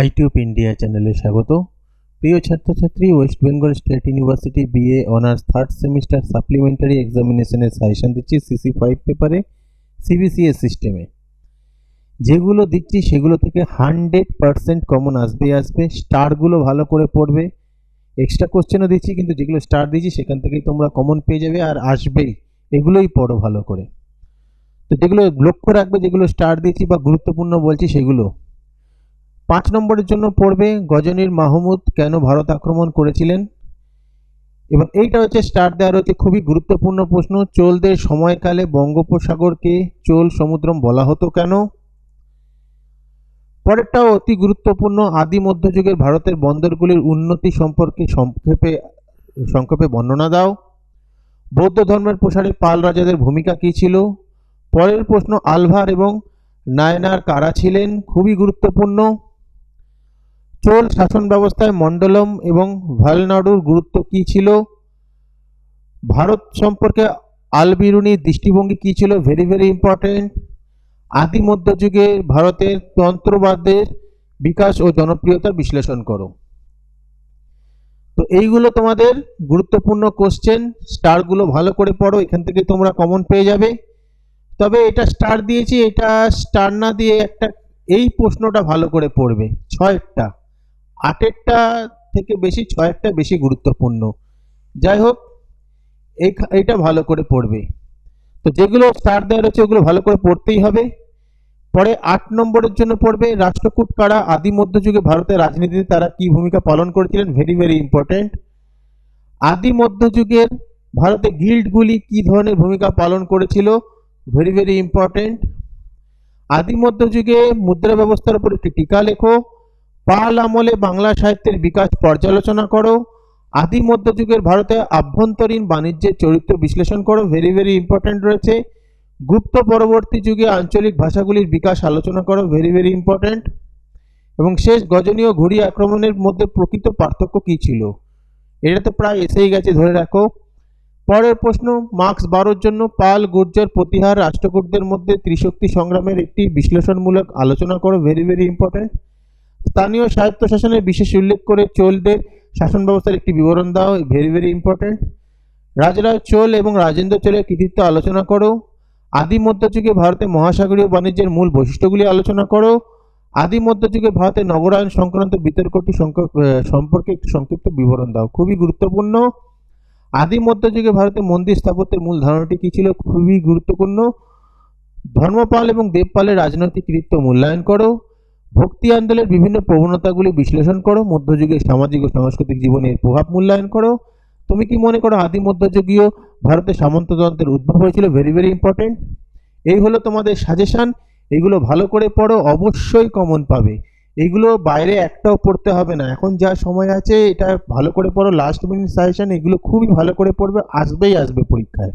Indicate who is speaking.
Speaker 1: আইটিউব India চ্যানেলে স্বাগত। প্রিয় ছাত্রছাত্রী, West Bengal State University BA honours third semester supplementary এক্সামিনেশনের suggestion দিচ্ছি সিসি ফাইভ পেপারে সিবিসিএস সিস্টেমে যেগুলো দিচ্ছি সেগুলো থেকে হান্ড্রেড পারসেন্ট কমন আসবে আসবে। স্টারগুলো ভালো করে পড়বে। এক্সট্রা কোশ্চেনও দিচ্ছি, কিন্তু যেগুলো স্টার দিচ্ছি সেখান থেকেই তোমরা কমন পেয়ে যাবে আর আসবেই। এগুলোই পড়ো ভালো করে। তো যেগুলো লক্ষ্য রাখবে, যেগুলো স্টার দিচ্ছি বা গুরুত্বপূর্ণ বলছি সেগুলো। পাঁচ নম্বরের জন্য পড়বে, গজনীর মাহমুদ কেন ভারত আক্রমণ করেছিলেন? এবার এইটা হচ্ছে স্টার দেওয়ার হচ্ছে খুবই গুরুত্বপূর্ণ প্রশ্ন, চোলদের সময়কালে বঙ্গোপসাগরকে চোল সমুদ্রম বলা হতো কেন? পরেরটাও অতি গুরুত্বপূর্ণ, আদি মধ্যযুগের ভারতের বন্দরগুলির উন্নতি সম্পর্কে সংক্ষেপে সংক্ষেপে বর্ণনা দাও। বৌদ্ধ ধর্মের প্রসারে পাল রাজাদের ভূমিকা কী ছিল? পরের প্রশ্ন, আলভার এবং নায়নার কারা ছিলেন? খুবই গুরুত্বপূর্ণ। চোল শাসন ব্যবস্থায় মণ্ডলম এবং ভালনাড়ুর গুরুত্ব কী ছিল? ভারত সম্পর্কে আলবিরুনির দৃষ্টিভঙ্গি কী ছিল? ভেরি ভেরি ইম্পর্টেন্ট আদি মধ্যযুগে ভারতের তন্ত্রবাদের বিকাশ ও জনপ্রিয়তা বিশ্লেষণ করো। তো এইগুলো তোমাদের গুরুত্বপূর্ণ কোশ্চেন স্টারগুলো ভালো করে পড়ো, এখান থেকে তোমরা কমন পেয়ে যাবে। তবে এটা স্টার দিয়েছি, এটা স্টার না দিয়ে একটা, এই প্রশ্নটা ভালো করে পড়বে। ছয়েরটা আটেরটা থেকে বেশি, ছয়েরটা বেশি গুরুত্বপূর্ণ। যাই হোক, এই এইটা ভালো করে পড়বে। তো যেগুলো স্টার দেওয়া রয়েছে, ওগুলো ভালো করে পড়তেই হবে। পরে আট নম্বরের জন্য পড়বে, রাষ্ট্রকূট কারা আদি মধ্যযুগে ভারতের রাজনীতিতে তারা কি ভূমিকা পালন করেছিলেন? ভেরি ভেরি ইম্পর্টেন্ট আদি মধ্যযুগের ভারতে গিল্ডগুলি কি ধরনের ভূমিকা পালন করেছিল? ভেরি ভেরি ইম্পর্টেন্ট আদি মধ্যযুগে মুদ্রা ব্যবস্থার উপর একটি টিকা লেখো। পাল আমলে বাংলা সাহিত্যের বিকাশ পর্যালোচনা করো। আদি মধ্যযুগের ভারতে আভ্যন্তরীণ বাণিজ্যের চরিত্র বিশ্লেষণ করো। ভেরি ভেরি ইম্পর্টেন্ট রয়েছে। গুপ্ত পরবর্তী যুগে আঞ্চলিক ভাষাগুলির বিকাশ আলোচনা করো। ভেরি ভেরি ইম্পর্টেন্ট এবং শেষ গজনীয় ঘুড়ি আক্রমণের মধ্যে প্রকৃত পার্থক্য কী ছিল? এটা তো প্রায় এসেই গেছে, ধরে রাখো। পরের প্রশ্ন, মার্কস বারোর জন্য পাল, গুর্জর, প্রতিহার, রাষ্ট্রকূটদের মধ্যে ত্রিশক্তি সংগ্রামের একটি বিশ্লেষণমূলক আলোচনা করো। ভেরি ভেরি ইম্পর্টেন্ট স্থানীয় স্বায়ত্তশাসনের বিশেষ উল্লেখ করে চোলদের শাসন ব্যবস্থার একটি বিবরণ দাও very very important Rajaraja Chola এবং রাজেন্দ্র চোলের কৃতিত্ব আলোচনা করো। আদি মধ্যযুগে ভারতে মহাসাগরীয় বাণিজ্যের মূল বৈশিষ্ট্যগুলি আলোচনা করো। আদি মধ্যযুগে ভারতে নগরায়ণ সংক্রান্ত বিতর্কটি সম্পর্কে একটি সংক্ষিপ্ত বিবরণ দাও। খুবই গুরুত্বপূর্ণ। আদি মধ্যযুগে ভারতে মন্দির স্থাপত্যের মূল ধারণাটি কী ছিল? খুবই গুরুত্বপূর্ণ। ধর্মপাল এবং দেবপালের রাজনৈতিক কৃতিত্ব মূল্যায়ন করো। ভক্তি আন্দোলনের বিভিন্ন প্রবণতাগুলি বিশ্লেষণ করো মধ্যযুগের সামাজিক ও সাংস্কৃতিক জীবনের প্রভাব মূল্যায়ন করো। তুমি কি মনে করো আদি মধ্যযুগীয় ভারতে সামন্ততন্ত্রের উদ্ভব হয়েছিল? ভেরি ভেরি ইম্পর্টেন্ট এই হলো তোমাদের সাজেশান এগুলো ভালো করে পড়ো, অবশ্যই কমন পাবে। এগুলো বাইরে একটাও পড়তে হবে না। এখন যা সময় আছে, এটা ভালো করে পড়ো। লাস্ট মিনিট সাজেশন এগুলো খুবই ভালো করে পড়বে। আসবেই আসবে পরীক্ষায়।